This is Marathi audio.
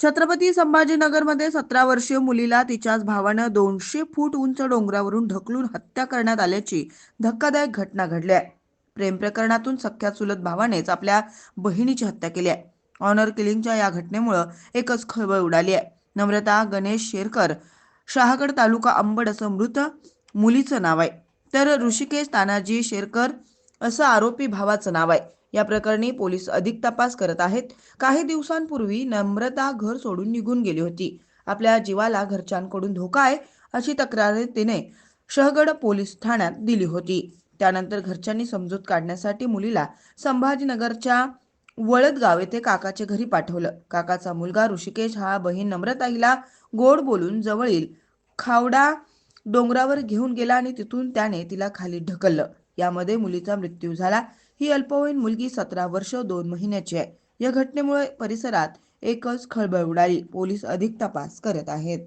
छत्रपती संभाजीनगरमध्ये सतरा वर्षीय मुलीला तिच्याच भावानं दोनशे फूट उंच डोंगरावरून ढकलून हत्या करण्यात आल्याची धक्कादायक घटना घडली आहे. प्रेम प्रकरणातून सख्या चुलत भावानेच आपल्या बहिणीची हत्या केली आहे. ऑनर किलिंगच्या या घटनेमुळं एकच खळबळ उडाली आहे. नम्रता गणेश शेरकर शहागड तालुका अंबड असं मृत मुलीचं नाव आहे. तर ऋषिकेश तानाजी शेरकर असं आरोपी भावाचं नाव आहे. या प्रकरणी पोलीस अधिक तपास करत आहेत. काही दिवसांपूर्वी नम्रता घर सोडून निघून गेली होती. आपल्या जीवाला घरच्यांकडून धोका आहे अशी तक्रार तिने शहगड पोलीस ठाण्यात दिली होती. त्यानंतर घरच्यांनी समजूत काढण्यासाठी मुलीला संभाजीनगरच्या वळदगाव येथे काकाच्या घरी पाठवलं. काकाचा मुलगा ऋषिकेश हा बहीण नम्रता हिला गोड बोलून जवळील खावडा डोंगरावर घेऊन गेला आणि तिथून त्याने तिला खाली ढकललं. यामध्ये मुलीचा मृत्यू झाला. ही अल्पवयीन मुलगी सतरा वर्ष दोन महिन्याची आहे. या घटनेमुळे परिसरात एकच खळबळ उडाली. पोलीस अधिक तपास करत आहेत.